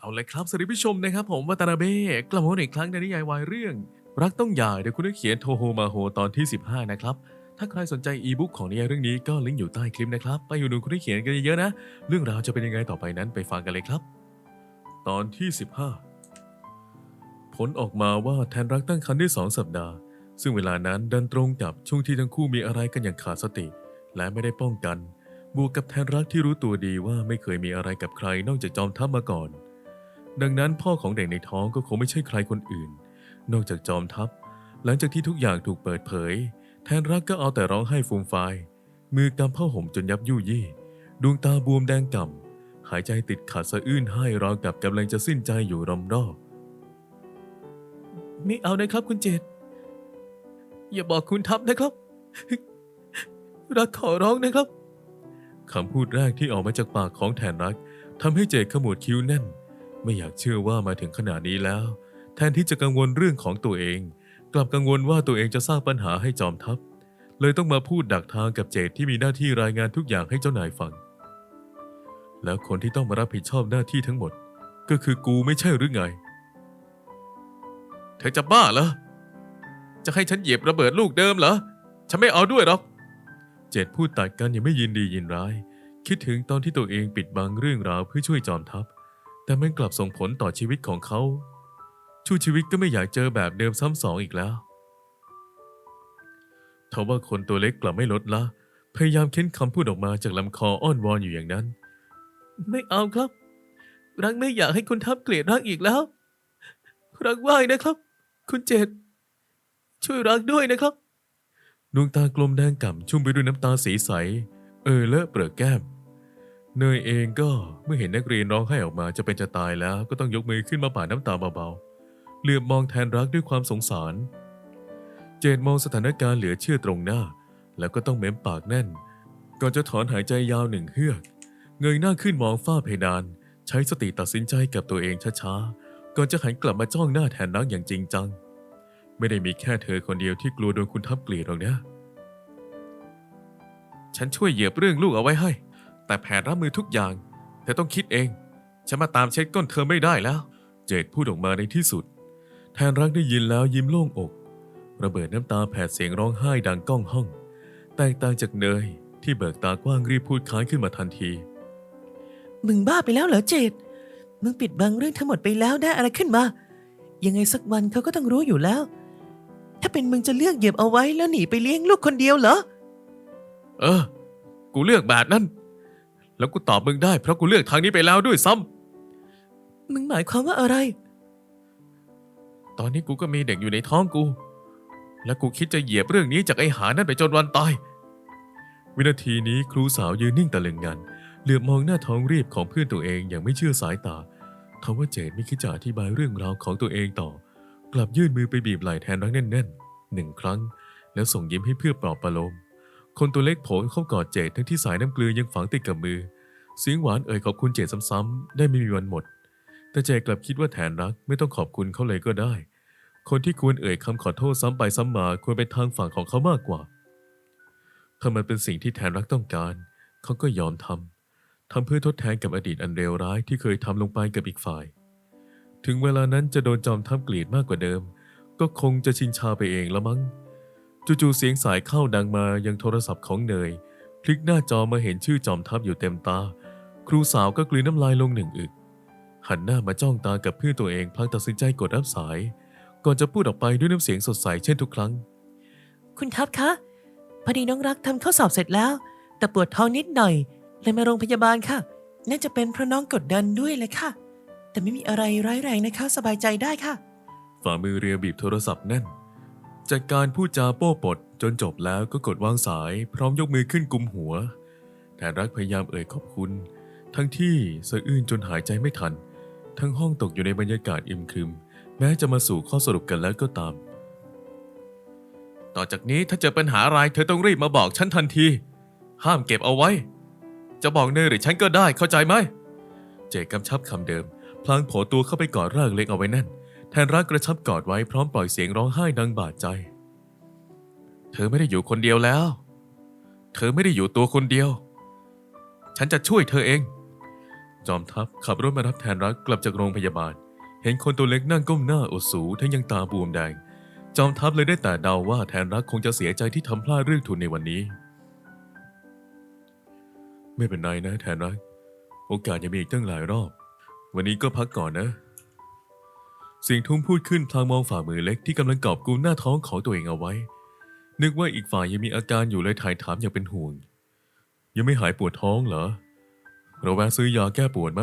เอาเลยครับสวัสดีผู้ชมนะครับ ผมวัตนาเบ้กลับมาอีกครั้งในนิยายวายเรื่อง รักต้องหย่าโดยคุณนักเขียนโทโฮมาโฮตอนที่ 15 นะครับ ถ้าใครสนใจอีบุ๊กของนิยายเรื่องนี้ก็ลิงก์อยู่ใต้คลิปนะครับ ไปอยู่ดูคุณนักเขียนกันเยอะๆนะ เรื่องราวจะเป็นยังไงต่อไปนั้นไปฟังกันเลยครับ ตอนที่ 15 ผลออกมาว่าแทนรักตั้งครรภ์ได้สองสัปดาห์ ซึ่งเวลานั้นดันตรงกับช่วงที่ทั้งคู่มีอะไรกันอย่างขาดสติ และไม่ได้ป้องกัน บวกกับแทนรักที่รู้ตัวดีว่าไม่เคยมีอะไรกับใครนอกจากจอมทัพมาก่อน ดังนั้นพ่อของเด็กในท้องก็คงไม่ใช่ใครคนอื่น นอกจากจอมทัพ หลังจากที่ทุกอย่างถูกเปิดเผย แทนรักก็เอาแต่ร้องไห้ฟูมฟาย มือกำผ้าห่มจนยับยุยี่ ดวงตาบวมแดงก่ำหายใจติดขัดสะอื้นให้ราวกับกำลังจะสิ้นใจอยู่รำรอบไม่เอานะครับคุณเจตอย่าบอกคุณทัพนะครับ รักขอร้องนะครับคำพูดแรกที่ออกมาจากปากของแทนรักทำให้เจตขมวดคิ้วแน่น ไม่อยากเชื่อว่ามาถึงขนาดนี้แล้ว แทนที่จะกังวลเรื่องของตัวเอง กลับกังวลว่าตัวเองจะสร้างปัญหาให้จอมทัพ เลยต้องมาพูดดักทางกับเจตที่มีหน้าที่รายงานทุกอย่างให้เจ้านายฟัง แล้วคนที่ต้องมารับผิดชอบหน้าที่ทั้งหมด ก็คือกูไม่ใช่หรือไง เธอจะบ้าเหรอจะให้ฉันเหยียบระเบิดลูกเดิมเหรอ ฉันไม่เอาด้วยหรอก เจตพูดตัดกันยังไม่ยินดียินร้าย คิดถึงตอนที่ตัวเองปิดบังเรื่องราวเพื่อช่วยจอมทัพ แต่มันกลับส่งผลต่อชีวิตของเขา ชูชีวิตก็ไม่อยากเจอแบบเดิมซ้ำสองอีกแล้วทว่าคนตัวเล็กกลับไม่ลดละ พยายามเค้นคำพูดออกมาจากลำคออ้อนวอนอยู่อย่างนั้น ไม่เอาครับ รักไม่อยากให้คุณทัพเกลียดรักอีกแล้ว รักไหวนะครับ คุณเจตช่วยรักด้วยนะครับ ดวงตากลมแดงก่ำชุ่มไปด้วยน้ำตาสีใส เออเลอะเปลือกแก้ม เนยเองก็เมื่อเห็นนักเรียนร้องไห้ออกมาจะเป็นจะตายแล้ว ก็ต้องยกมือขึ้นมาปาน้ำตาเบาๆ เหลือบมองแทนรักด้วยความสงสาร เจดมองสถานการณ์เหลือเชื่อตรงหน้า แล้วก็ต้องเม้มปากแน่น ก่อนจะถอนหายใจยาวหนึ่งเฮือก เงยหน้าขึ้นมองฝ้าเพดาน ใช้สติตัดสินใจกับตัวเองช้าๆ ก่อนจะหันกลับมาจ้องหน้าแทนรักอย่างจริงจัง ไม่ได้มีแค่เธอคนเดียวที่กลัวโดนคุณทับเกลียดหรอกนะ ฉันช่วยเหยียบเรื่องลูกเอาไว้ให้ แต่แผนรับมือทุกอย่าง เธอต้องคิดเอง ฉันมาตามเช็ดก้นเธอไม่ได้แล้ว เจดพูดออกมาในที่สุด แทนรักได้ยินแล้วยิ้มโล่งอก ระเบิดน้ำตาแผดเสียงร้องไห้ดังก้องห้อง แตกต่างจากเนยที่เบิกตากว้างรีบพูดค้านขึ้นมาทันที มึงบ้าไปแล้วเหรอเจดมึงปิดบังเรื่องทั้งหมดไปแล้วได้อะไรขึ้นมา ยังไงสักวันเขาก็ต้องรู้อยู่แล้ว ถ้าเป็นมึงจะเลือกเหยียบเอาไว้แล้วหนีไปเลี้ยงลูกคนเดียวเหรอ เออ กูเลือกแบบนั้น แล้วกูตอบมึงได้เพราะกูเลือกทางนี้ไปแล้วด้วยซ้ำมึงหมายความว่าอะไร ตอนนี้กูก็มีเด็กอยู่ในท้องกู และกูคิดจะเหยียบเรื่องนี้จากไอ้หานั่นไปจนวันตาย วินาทีนี้ครูสาวยืนนิ่งตะลึงงันเหลือบมองหน้าท้องรีบของเพื่อนตัวเองอย่างไม่เชื่อสายตาทว่าเจดไม่คิดจะอธิบายเรื่องราวของตัวเองต่อ กลับยื่นมือไปบีบไหล่แทนรักแน่นๆหนึ่งครั้ง แล้วส่งยิ้มให้เพื่อปลอบประโลม คนตัวเล็กโผล่เข้ากอดเจดทั้งที่สายน้ำเกลือยังฝังติดกับมือ เสียงหวานเอ่ยขอบคุณเจดซ้ำๆได้ไม่มีวันหมด แต่เจดกลับคิดว่าแทนรักไม่ต้องขอบคุณเขาเลยก็ได้ คนที่ควรเอ่ยคำขอโทษซ้ำไปซ้ำมาควรเป็นทางฝั่งของเขามากกว่า ถ้ามันเป็นสิ่งที่แทนรักต้องการ เขาก็ยอมทำทำเพื่อทดแทนกับอดีตอันเลวร้ายที่เคยทำลงไปกับอีกฝ่าย ถึงเวลานั้นจะโดนจอมทัพเกลียดมากกว่าเดิม ก็คงจะชินชาไปเองละมั้ง จู่ๆเสียงสายเข้าดังมายังโทรศัพท์ของเนย พลิกหน้าจอมาเห็นชื่อจอมทัพอยู่เต็มตา ครูสาวก็กลืนน้ำลายลงหนึ่งอึก หันหน้ามาจ้องตากับเพื่อนตัวเองพลางตัดสินใจกดรับสาย ก่อนจะพูดออกไปด้วยน้ำเสียงสดใสเช่นทุกครั้ง คุณทัพคะพอดีน้องรักทำข้อสอบเสร็จแล้ว แต่ปวดท้องนิดหน่อยเลยมาโรงพยาบาลค่ะ น่าจะเป็นเพราะน้องกดดันด้วยเลยค่ะ แต่ไม่มีอะไรร้ายแรงนะคะ สบายใจได้ค่ะ ฝ่ามือเรียบีบโทรศัพท์แน่น จากการพูดจาโป้ปดจนจบแล้วก็กดวางสายพร้อมยกมือขึ้นกุมหัวแทนรักพยายามเอ่ยขอบคุณ ทั้งที่สะอื้นจนหายใจไม่ทัน ทั้งห้องตกอยู่ในบรรยากาศอิมครึม แม้จะมาสู่ข้อสรุปกันแล้วก็ตาม ต่อจากนี้ถ้าเจอปัญหาอะไรเธอต้องรีบมาบอกฉันทันที ห้ามเก็บเอาไว้ จะบอกเนยหรือฉันก็ได้เข้าใจไหม เจกำชับคำเดิม พลางโผล่ตัวเข้าไปกอดร่างเล็กเอาไว้แน่น แทนรักกระชับกอดไว้พร้อมปล่อยเสียงร้องไห้ดังบาดใจ เธอไม่ได้อยู่คนเดียวแล้ว เธอไม่ได้อยู่ตัวคนเดียว ฉันจะช่วยเธอเอง จอมทัพขับรถมารับแทนรักกลับจากโรงพยาบาล เห็นคนตัวเล็กนั่งก้มหน้าอดสูทั้งยังตาบวมแดง จอมทัพเลยได้แต่เดาว่าแทนรักคงจะเสียใจที่ทำพลาดเรื่องทุนในวันนี้ ไม่เป็นไรนะแทนรัก โอกาสยังมีอีกตั้งหลายรอบ วันนี้ก็พักก่อนนะ เสียงทุ้มพูดขึ้นพลางมองฝ่ามือเล็กที่กำลังกอบกุมหน้าท้องของตัวเองเอาไว้ นึกว่าอีกฝ่ายยังมีอาการอยู่เลยถ่ายถามอย่างเป็นห่วง ยังไม่หายปวดท้องเหรอเราแวะซื้อยาแก้ปวดไหม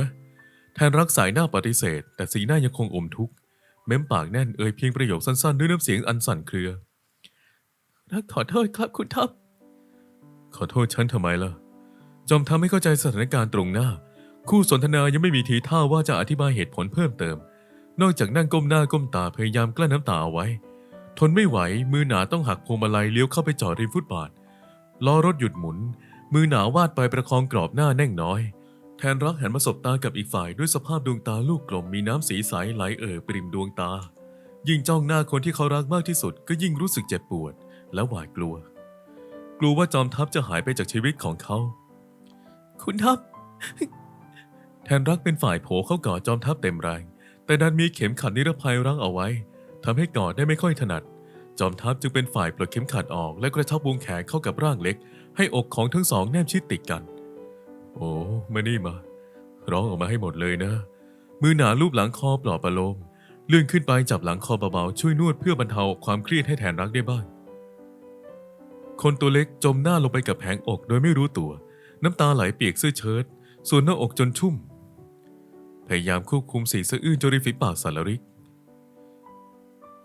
แทนรักสายหน้าปฏิเสธ แต่สีหน้ายังคงอมทุกข์เม้มปากแน่นเอ่ยเพียงประโยคสั้นๆ ด้วยน้ำเสียงอันสั่นเครือ รักขอโทษครับคุณทัพขอโทษฉันทำไมล่ะ จอมทำให้เข้าใจสถานการณ์ตรงหน้า คู่สนทนายังไม่มีทีท่าว่าจะอธิบายเหตุผลเพิ่มเติม นอกจากนั่งก้มหน้าก้มตาพยายามกลั้นน้ำตาเอาไว้ ทนไม่ไหวมือหนาต้องหักพวงมาลัยเลี้ยวเข้าไปจอดริมฟุตบาทล้อรถหยุดหมุน มือหนาวาดไปประคองกรอบหน้าแน่งน้อย แทนรักหันมาสบตากับอีกฝ่ายด้วยสภาพดวงตาลูกกลมมีน้ำสีใสไหลเอ่อปริมดวงตา ยิ่งจ้องหน้าคนที่เขารักมากที่สุด ก็ยิ่งรู้สึกเจ็บปวด และหวาดกลัว กลัวว่าจอมทัพจะหายไปจากชีวิตของเขา คุณทัพ แทนรักเป็นฝ่ายโผเข้ากอดจอมทัพเต็มแรง แต่ดันมีเข็มขัดนิรภัยรั้งเอาไว้ทำให้กอดได้ไม่ค่อยถนัด จอมทัพจึงเป็นฝ่ายปลดเข็มขัดออก และกระชับวงแขนเข้ากับร่างเล็ก ให้อกของทั้งสองแนบชิดติดกัน โอ้มานี่มา ร้องออกมาให้หมดเลยนะ มือหนาลูบหลังคอปลอบประโลมเลื่อนขึ้นไปจับหลังคอเบาๆช่วยนวดเพื่อบรรเทาความเครียดให้แทนรักได้บ้าง คนตัวเล็กจมหน้าลงไปกับแผงอกโดยไม่รู้ตัว น้ำตาไหลเปียกเสื้อเชิ้ตส่วนหน้าอกจนชุ่ม พยายามควบคุมสีสะอื้นจนริมฝีปากสั่นระริก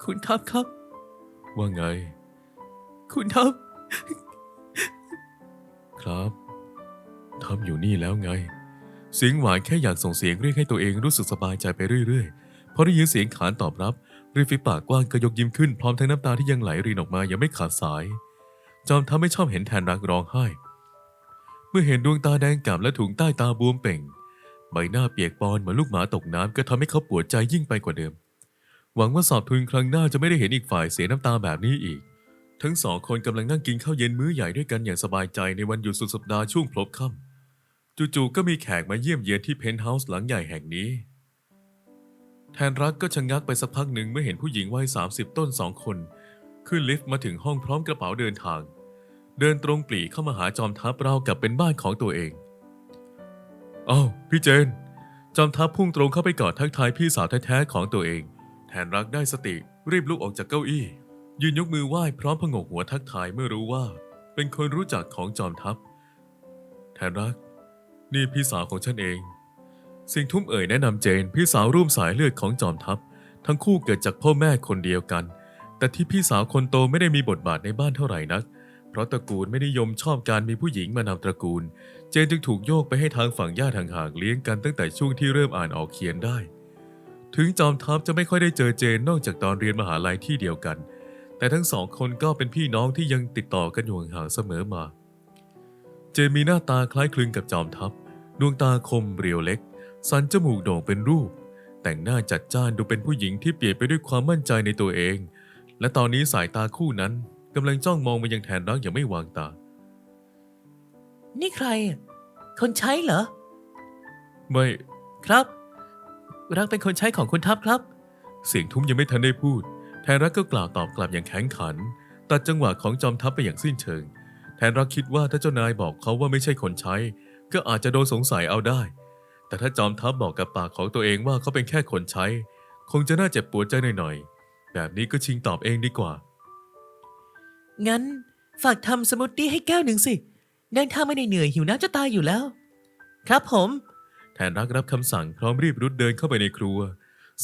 คุณทัพครับ ว่าไง คุณทัพ ครับ ทัพอยู่นี่แล้วไง เสียงหวานแค่อยากส่งเสียงเรียกให้ตัวเองรู้สึกสบายใจไปเรื่อยๆพอได้ยินเสียงขานตอบรับริมฝีปากกว้างก็ยกยิ้มขึ้นพร้อมทั้งน้ำตาที่ยังไหลรินออกมายังไม่ขาดสาย จอมทำไม่ชอบเห็นแทนรักร้องไห้ เมื่อเห็นดวงตาแดงกล่ำและถุงใต้ตาบวมเป่ง ใบหน้าเปียกปอนเหมือนลูกหมาตกน้ำก็ทำให้เขาปวดใจยิ่งไปกว่าเดิม หวังว่าสอบทุนครั้งหน้าจะไม่ได้เห็นอีกฝ่ายเสียน้ำตาแบบนี้อีก ทั้งสองคนกำลังนั่งกินข้าวเย็นมื้อใหญ่ด้วยกันอย่างสบายใจในวันหยุดสุดสัปดาห์ช่วงพลบค่ำจู่ๆก็มีแขกมาเยี่ยมเยียนที่เพนท์เฮาส์หลังใหญ่แห่งนี้ แทนรักก็ชะงงักไปสักพักหนึ่งเมื่อเห็นผู้หญิงวัย30 ต้นสองคน ขึ้นลิฟต์มาถึงห้องพร้อมกระเป๋าเดินทาง เดินตรงปรีเข้ามาหาจอมทัพราวกับเป็นบ้านของตัวเอง อ้าวพี่เจน จอมทัพพุ่งตรงเข้าไปกอดทักทายพี่สาวแท้ๆของตัวเอง แทนรักได้สติรีบลุกออกจากเก้าอี้ ยืนยกมือไหว้พร้อมพงกหัวทักทายเมื่อรู้ว่า เป็นคนรู้จักของจอมทัพ แทนรัก นี่พี่สาวของฉันเอง สิ่งทุ่มเอ่ยแนะนำเจน พี่สาวร่วมสายเลือดของจอมทัพ ทั้งคู่เกิดจากพ่อแม่คนเดียวกัน แต่ที่พี่สาวคนโตไม่ได้มีบทบาทในบ้านเท่าไหร่นัก เพราะตระกูลไม่นิยมชอบการมีผู้หญิงมานำตระกูล เจนจึงถูกโยกไปให้ทางฝั่งญาติห่างๆเลี้ยงกันตั้งแต่ช่วงที่เริ่มอ่านออกเขียนได้ ถึงจอมทัพจะไม่ค่อยได้เจอเจนนอกจากตอนเรียนมหาลัยที่เดียวกัน แต่ทั้งสองคนก็เป็นพี่น้องที่ยังติดต่อกันอยู่ห่างๆเสมอมา เจนมีหน้าตาคล้ายคลึงกับจอมทัพ ดวงตาคมเรียวเล็ก สันจมูกโด่งเป็นรูป แต่งหน้าจัดจ้านดูเป็นผู้หญิงที่เปลี่ยนไปด้วยความมั่นใจในตัวเอง และตอนนี้สายตาคู่นั้น กำลังจ้องมองมายังแทนรักอย่างไม่วางตา นี่ใครอะคนใช้เหรอ ไม่ครับ รักเป็นคนใช้ของคุณทัพครับ เสียงทุ้มยังไม่ทันได้พูด แทนรักก็กล่าวตอบกลับอย่างแข็งขัน ตัดจังหวะของจอมทัพไปอย่างสิ้นเชิง แทนรักคิดว่าถ้าเจ้านายบอกเขาว่าไม่ใช่คนใช้ ก็อาจจะโดนสงสัยเอาได้ แต่ถ้าจอมทัพบอกกับปากของตัวเองว่าเขาเป็นแค่คนใช้ คงจะน่าเจ็บปวดใจหน่อยๆ แบบนี้ก็ชิงตอบเองดีกว่า งั้นฝากทำสมูทตี้ให้แก้วหนึ่งสิเดินทางไม่ได้เหนื่อยหิวน้ำจะตายอยู่แล้ว ครับผม แทนรักรับคำสั่งพร้อมรีบรุดเดินเข้าไปในครัว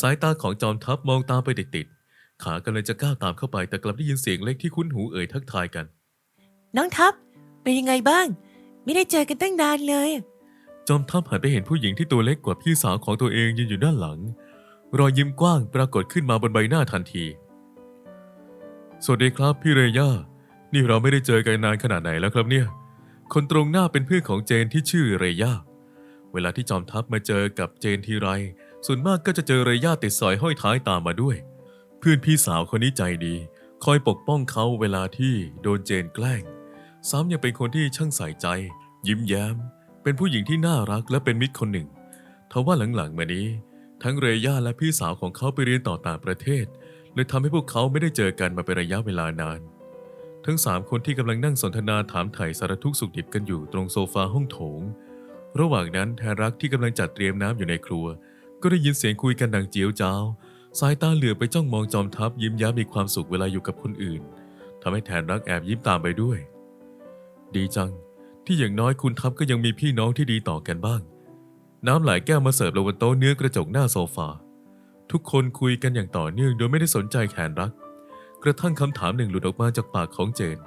สายตาของจอมทัพมองตามไปติดๆขากำลังจะก้าวตามเข้าไปแต่กลับได้ยินเสียงเล็กที่คุ้นหูเอ่ยทักทายกัน น้องทัพเป็นยังไงบ้าง ไม่ได้เจอกันตั้งนานเลย จอมทัพหันไปเห็นผู้หญิงที่ตัวเล็กกว่าพี่สาวของตัวเองยืนอยู่ด้านหลัง รอยยิ้มกว้างปรากฏขึ้นมาบนใบหน้าทันที สวัสดีครับพี่เรย่า นี่เราไม่ได้เจอกันนานขนาดไหนแล้วครับเนี่ย คนตรงหน้าเป็นเพื่อนของเจนที่ชื่อเรย่า เวลาที่จอมทัพมาเจอกับเจนทีไร ส่วนมากก็จะเจอเรย่าติดสอยห้อยท้ายตามมาด้วย เพื่อนพี่สาวคนนี้ใจดี คอยปกป้องเขาเวลาที่โดนเจนแกล้ง ซ้ำยังเป็นคนที่ช่างใส่ใจ ยิ้มแย้ม เป็นผู้หญิงที่น่ารักและเป็นมิตรคนหนึ่งทว่าหลังๆมานี้ ทั้งเรย่าและพี่สาวของเขาไปเรียนต่อต่างประเทศ เลยทำให้พวกเขาไม่ได้เจอกันมาเป็นระยะเวลานาน ทั้งสามคนที่กำลังนั่งสนทนาถามไถ่สารทุกข์สุขดิบกันอยู่ตรงโซฟาห้องโถง ระหว่างนั้นแทนรักที่กำลังจัดเตรียมน้ำอยู่ในครัว ก็ได้ยินเสียงคุยกันดังเจียวจ้าว สายตาเหลือไปจ้องมองจอมทัพยิ้มย้มมีความสุขเวลาอยู่กับคนอื่นทำให้แทนรักแอบยิ้มตามไปด้วย ดีจัง ที่อย่างน้อยคุณทัพก็ยังมีพี่น้องที่ดีต่อกันบ้าง น้ำหลายแก้วมาเสิร์ฟลงบนโต๊ะเนื้อกระจกหน้าโซฟา ทุกคนคุยกันอย่างต่อเนื่องโดยไม่ได้สนใจแขนรัก กระทั่งคำถามหนึ่งหลุดออกมาจากปากของเจน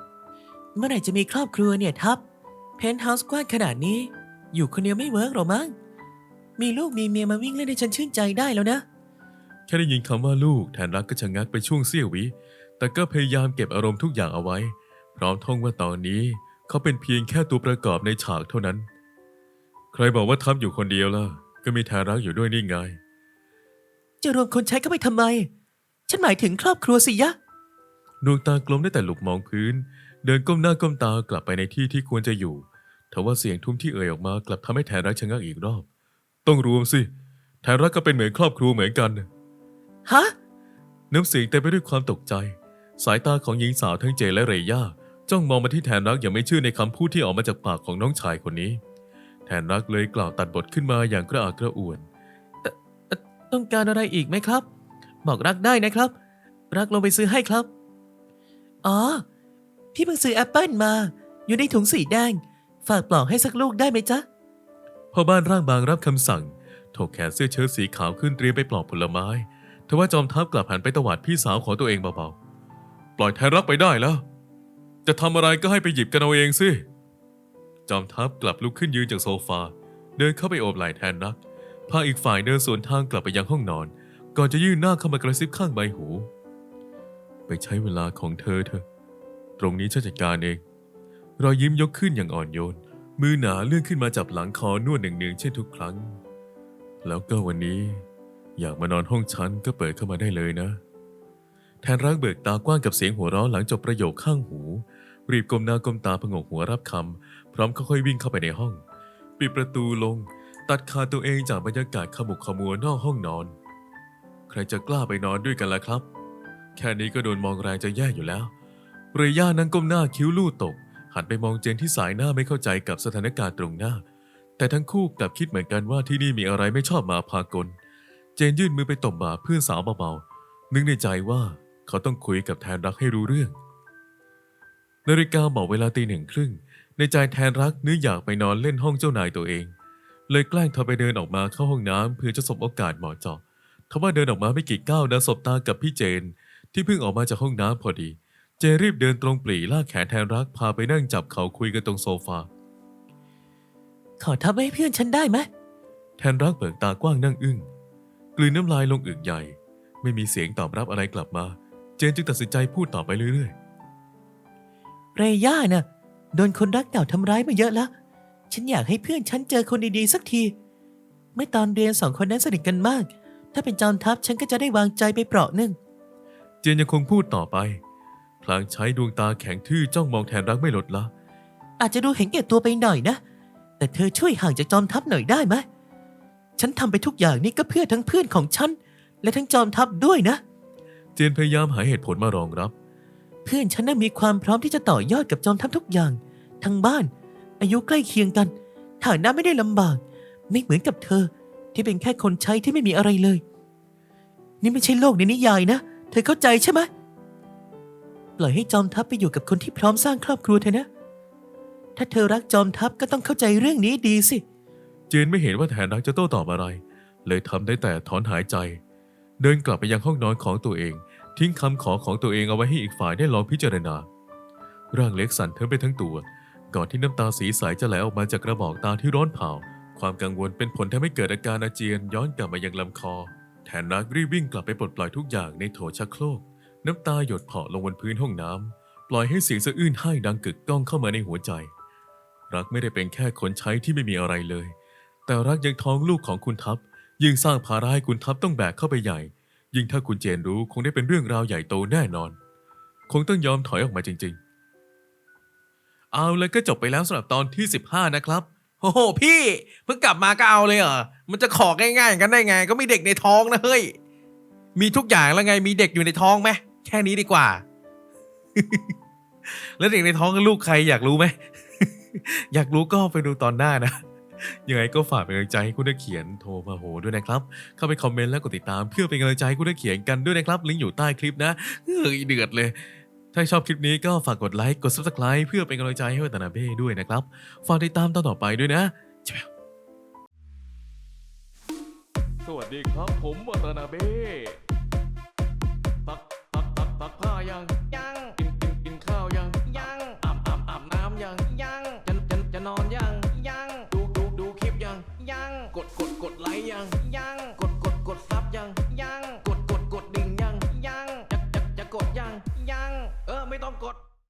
เมื่อไหร่จะมีครอบครัวเนี่ยทับ เพนท์เฮาส์กว้างขนาดนี้ อยู่คนเดียวไม่เวิร์กหรอมั้ง มีลูกมีเมียมาวิ่งเล่นให้ฉันชื่นใจได้แล้วนะ แค่ได้ยินคำว่าลูกแทนรักก็ชะงักไปช่วงเสี้ยววิ แต่ก็พยายามเก็บอารมณ์ทุกอย่างเอาไว้ พร้อมท่องว่าตอนนี้ เขาเป็นเพียงแค่ตัวประกอบในฉากเท่านั้น ใครบอกว่าทับอยู่คนเดียวล่ะ ก็มีแทนรักอยู่ด้วยนี่ไง จะรวมคนใช้เข้าไปทำไม ฉันหมายถึงครอบครัวสิยะ ดวงตากลมได้แต่หลบมองพื้น เดินก้มหน้าก้มตากลับไปในที่ที่ควรจะอยู่ทว่าเสียงทุ้มที่เอ่ยออกมากลับทำให้แทนรักชะงักอีกรอบ ต้องรวมสิแทนรักก็เป็นเหมือนครอบครัวเหมือนกันฮะ น้ำเสียงเต็มไปด้วยความตกใจ สายตาของหญิงสาวทั้งเจและเรย่าจ้องมองมาที่แทนรักอย่างไม่เชื่อในคำพูดที่ออกมาจากปากของน้องชายคนนี้ แทนรักเลยกล่าวตัดบทขึ้นมาอย่างกระอักกระอ่วน ต้องการอะไรอีกไหมครับ บอกรักได้นะครับ รักลงไปซื้อให้ครับ อ๋อ พี่เพิ่งซื้อแอปเปิลมา อยู่ในถุงสีแดง ฝากปลอกให้สักลูกได้ไหมจ๊ะพ่อบ้านร่างบางรับคำสั่งถกแขนเสื้อเชิ้ตสีขาวขึ้นเตรียมไปปลอกผลไม้ทว่าจอมทัพกลับหันไปตวาดพี่สาวของตัวเองเบาๆ ปล่อยแทนรักไปได้แล้ว จะทำอะไรก็ให้ไปหยิบกันเอาเองสิ จอมทัพกลับลุกขึ้นยืนจากโซฟา เดินเข้าไปโอบไหล่แทนรัก พาอีกฝ่ายเดินสวนทางกลับไปยังห้องนอน ก่อนจะยื่นหน้าเข้ามากระซิบข้างใบหู ไปใช้เวลาของเธอเถอะ ตรงนี้ฉันจัดการเองรอยยิ้มยกขึ้นอย่างอ่อนโยน มือหนาเลื่อนขึ้นมาจับหลังคอนวดหนึ่งๆเช่นทุกครั้ง แล้วก็วันนี้ อยากมานอนห้องฉันก็เปิดเข้ามาได้เลยนะ แทนรักเบิกตากว้างกับเสียงหัวเราะหลังจบประโยคข้างหู รีบก้มหน้าก้มตาผงกหัวรับคำพร้อมค่อยๆวิ่งเข้าไปในห้อง ปิดประตูลง ตัดขาดตัวเองจากบรรยากาศขมุกขมัวนอกห้องนอน ใครจะกล้าไปนอนด้วยกันล่ะครับ แค่นี้ก็โดนมองแรงจะแย่อยู่แล้ว เรย่านั่งก้มหน้าคิ้วลู่ตก หันไปมองเจนที่สายหน้าไม่เข้าใจกับสถานการณ์ตรงหน้า แต่ทั้งคู่กลับคิดเหมือนกันว่าที่นี่มีอะไรไม่ชอบมาพากล เจนยื่นมือไปตบบ่าเพื่อนสาวเบาๆนึกในใจว่าเขาต้องคุยกับแทนรักให้รู้เรื่อง นาฬิกาบอกเวลาตีหนึ่งครึ่งในใจแทนรักนึกอยากไปนอนเล่นห้องเจ้านายตัวเอง เลยแกล้งเธอไปเดินออกมาเข้าห้องน้ำเพื่อจะสบโอกาสเหมาะเจาะทว่าเดินออกมาไม่กี่ก้าวนะสบตากับพี่เจน ที่เพิ่งออกมาจากห้องน้ำพอดี เจนรีบเดินตรงปรีลากแขนแทนรักพาไปนั่งจับเขาคุยกันตรงโซฟา ขอทับไว้ให้เพื่อนฉันได้ไหมแทนรักเบิกตากว้างนั่งอึ้งกลืนน้ำลายลงอึกใหญ่ ไม่มีเสียงตอบรับอะไรกลับมา เจนจึงตัดสินใจพูดต่อไปเรื่อยเรย่าน่ะโดนคนรักเก่าทำร้ายมาเยอะแล้ว ฉันอยากให้เพื่อนฉันเจอคนดีๆสักที เมื่อตอนเรียนสองคนนั้นสนิทกันมาก ถ้าเป็นจอมทัพฉันก็จะได้วางใจไปเปราะหนึ่งๆเจนยังคงพูดต่อไป พลางใช้ดวงตาแข็งทื่อจ้องมองแทนรักไม่ลดละ อาจจะดูเห็นแก่ตัวไปหน่อยนะ แต่เธอช่วยห่างจากจอมทัพหน่อยได้ไหมฉันทำไปทุกอย่างนี่ก็เพื่อทั้งเพื่อนของฉัน และทั้งจอมทัพด้วยนะ เจนพยายามหาเหตุผลมารองรับ เพื่อนฉันน่ะมีความพร้อมที่จะต่อยอดกับจอมทัพทุกอย่าง ทั้งบ้าน อายุใกล้เคียงกัน ฐานะไม่ได้ลำบาก ไม่เหมือนกับเธอ ที่เป็นแค่คนใช้ที่ไม่มีอะไรเลย นี่ไม่ใช่โลกในนิยายนะ เธอเข้าใจใช่ไหมปล่อยให้จอมทัพไปอยู่กับคนที่พร้อมสร้างครอบครัวเธอนะ ถ้าเธอรักจอมทัพก็ต้องเข้าใจเรื่องนี้ดีสิเจนไม่เห็นว่าแทนรักจะโต้ตอบอะไร เลยทำได้แต่ถอนหายใจ เดินกลับไปยังห้องนอนของตัวเอง ทิ้งคำขอของตัวเองเอาไว้ให้อีกฝ่ายได้ลองพิจารณา ร่างเล็กสั่นเทิมไปทั้งตัว ก่อนที่น้ำตาสีใสจะไหลออกมาจากกระบอกตาที่ร้อนเผา ความกังวลเป็นผลทำให้เกิดอาการอาเจียนย้อนกลับมายังลำคอ แทนรักรีบวิ่งกลับไปปลดปล่อยทุกอย่างในโถชักโครก น้ำตาหยดเผาะลงบนพื้นห้องน้ำ ปล่อยให้เสียงสะอื้นไห้ดังกึกก้องเข้ามาในหัวใจ รักไม่ได้เป็นแค่คนใช้ที่ไม่มีอะไรเลย แต่รักยังท้องลูกของคุณทัพ ยิ่งสร้างภาระให้คุณทัพต้องแบกเข้าไปใหญ่ ยิ่งถ้าคุณเจนรู้คงได้เป็นเรื่องราวใหญ่โตแน่นอน คงต้องยอมถอยออกมาจริง ๆ เอาแล้วก็จบไปแล้วสำหรับตอนที่ 15 นะครับโอ้โหพี่เพิ่งกลับมาก็เอาเลยเหรอ มันจะของ่ายๆอย่างนั้นได้ไง ก็มีเด็กในท้องนะเฮ้ย มีทุกอย่างแล้วไง มีเด็กอยู่ในท้องไหมแค่นี้ดีกว่า แล้วเด็กในท้องคือลูกใครอยากรู้ไหม อยากรู้ก็ไปดูตอนหน้านะยังไงก็ฝากเป็นกำลังใจให้คุณนักเขียนโทรมาโหด้วยนะครับ เข้าไปคอมเมนต์และกดติดตามเพื่อเป็นกำลังใจให้คุณนักเขียนกันด้วยนะครับ ลิงก์อยู่ใต้คลิปนะเฮ้ยเดือดเลย ถ้าชอบคลิปนี้ก็ฝากกดไลค์ กด subscribe เพื่อเป็นกำลังใจให้วัตนาเบ้ด้วยนะครับ ฝากติดตามตอนต่อไปด้วยนะจ้าสวัสดีครับผมวัตนาเบ้ตักตักตักตักผ้ายัง